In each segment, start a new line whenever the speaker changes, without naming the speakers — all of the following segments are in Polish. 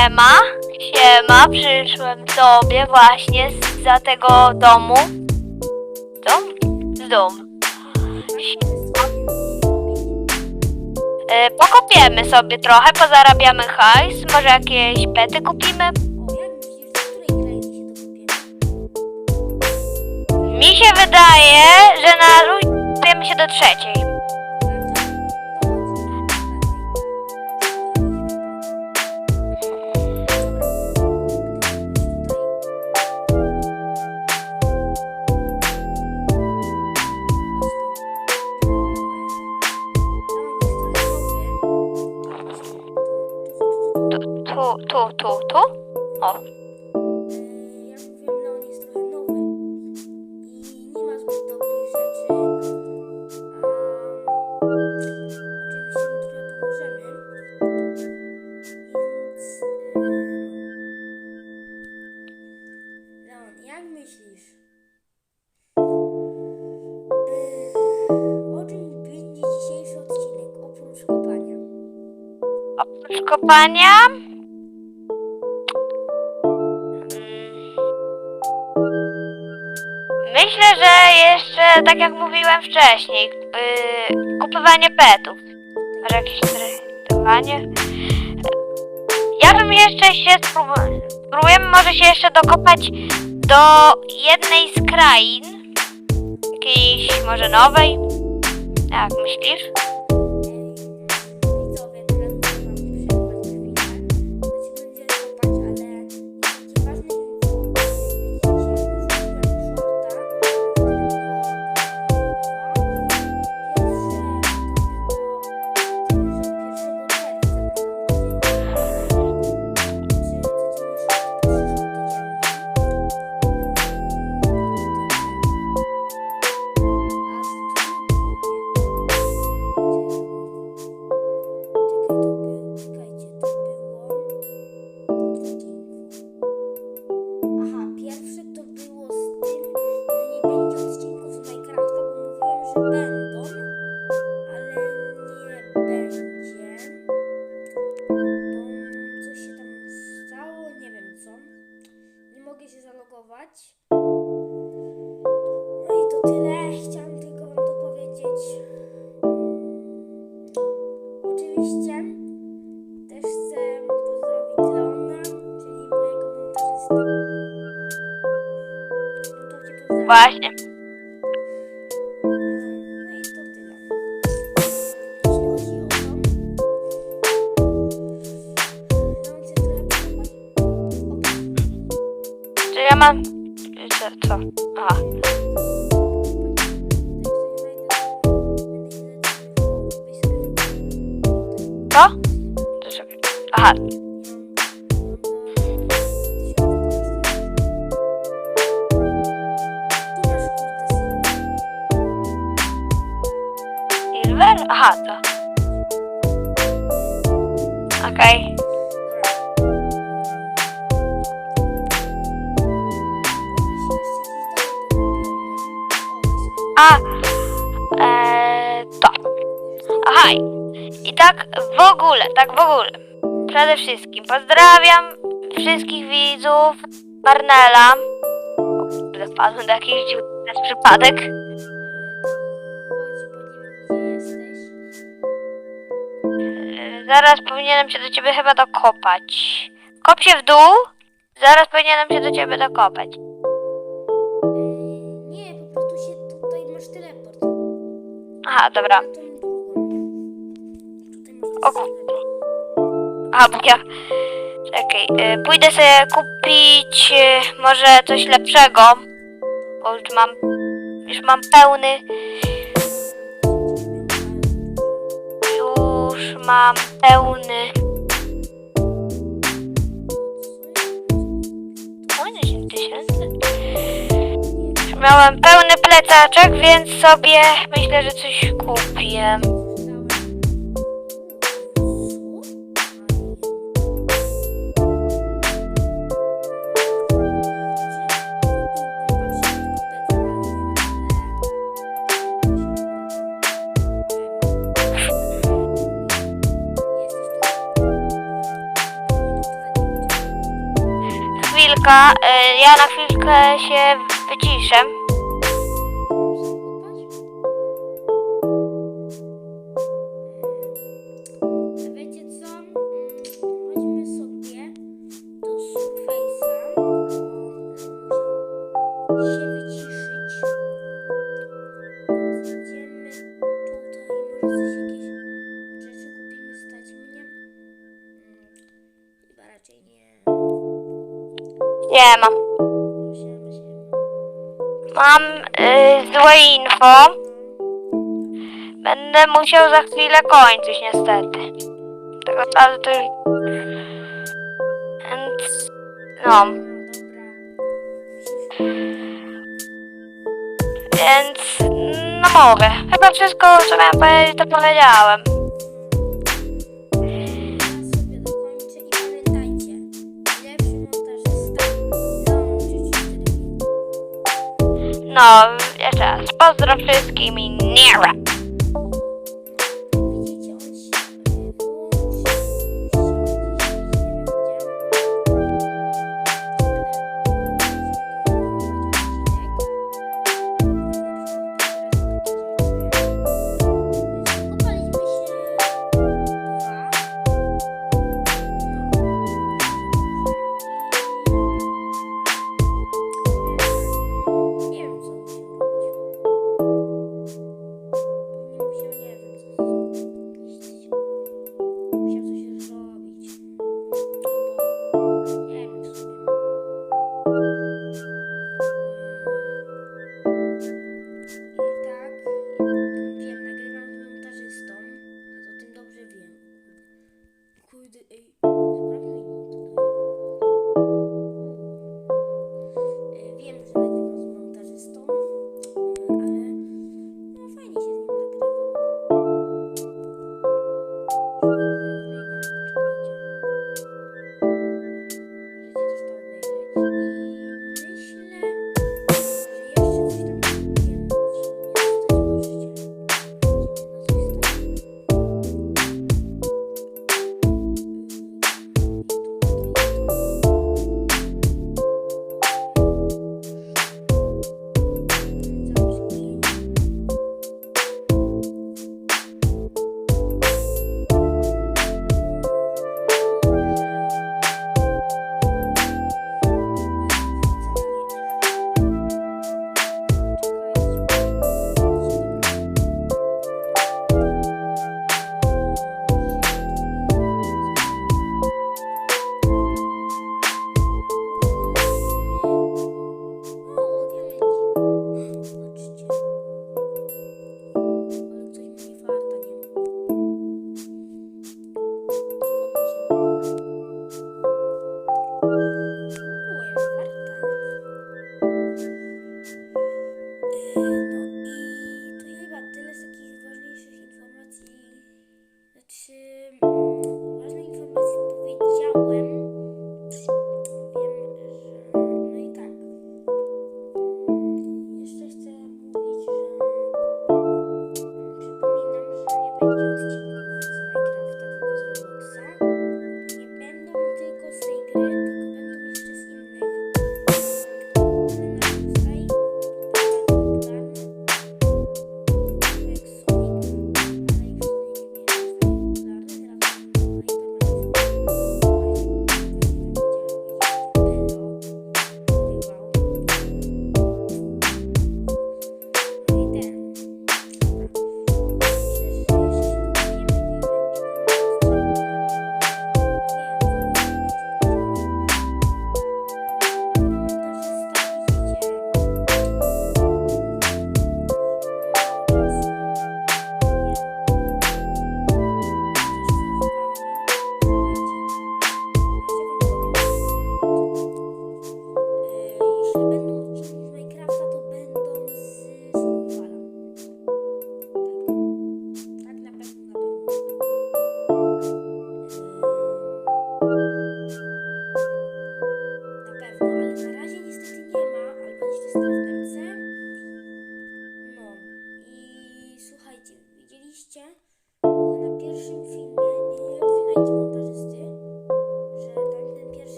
Siema, siema, przyszłem sobie właśnie za tego domu. Dom? Z domu. E, pokopiemy sobie trochę, pozarabiamy hajs, może jakieś pety kupimy. Mi się wydaje, że narujemy się do trzeciej. Mm. Myślę, że jeszcze, tak jak mówiłem wcześniej, yy, kupowanie petów. Może jakieś traktowanie. Ja bym jeszcze się spróbu- spróbujemy może się jeszcze dokopać do jednej z krain. Jakiejś może nowej. Jak myślisz?
Mogę się zalogować. No i to tyle. Chciałam tylko wam to powiedzieć. Oczywiście też chcę pozdrowić Leona, czyli mojego montażystę. No to cię pozdrawiam.
Właśnie. Czy ja mam... Co? co? Aha. Co? To czekaj. Aha. Silver? Aha, to. Okej. A, tak w ogóle, tak w ogóle. Przede wszystkim pozdrawiam wszystkich widzów Marnela. O, Wpadłem do jakiejś dziury przez przypadek. Zaraz powinienem się do ciebie chyba dokopać. Kop się w dół. Zaraz powinienem się do ciebie dokopać.
Nie, po prostu się tutaj masz teleport.
Aha, dobra. O bo ja... Czekaj, y, pójdę sobie kupić y, może coś lepszego. Bo już mam... Już mam pełny... Już mam pełny... O, 10 tysięcy. Już miałem pełny plecaczek, więc sobie myślę, że coś kupię.
Ja na chwilkę się wyciszę.
A wiecie co? Mm, Chodźmy sobie do Surface'a. bo się wyciszyć. Idziemy tutaj. Może coś jakieś rzeczy kupimy stać mnie? Chyba raczej nie.
Nie mam. Mam y, złe info. Będę musiał za chwilę kończyć niestety. Tak naprawdę to już... Więc... No, więc... No mogę. Chyba wszystko, co miałem powiedzieć, to powiedziałem. No, jeszcze raz. Pozdro wszystkim i nie rap.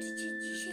iki kişi